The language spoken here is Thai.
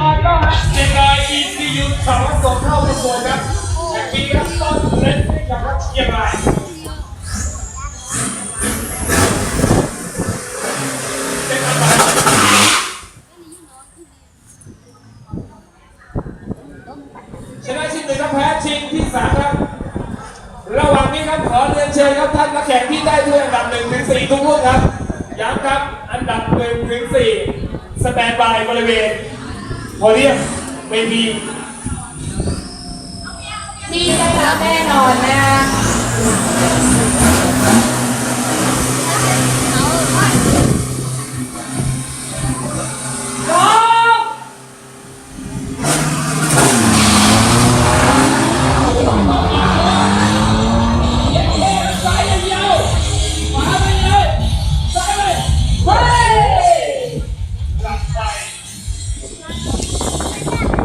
ยืนสามารถส่งเข้าประกวดครับแข่งปีครับต้นเล่นให้กับครับเชียงรายเป็นอันดับชนะชิงหนึ่งครับแพ้ชิงที่สามครับ ระหว่างนี้ครับขอเรียนเชิญครับท่านนักแข่งที่ได้ถ้วยอันดับหนึ่งถึงสี่ทุกรุ่นครับ ย้ำครับ อันดับหนึ่งถึงสี่สแตนบายบริเวณ โพเดียมเวทีที่ได้รับแน่นอนนะคะ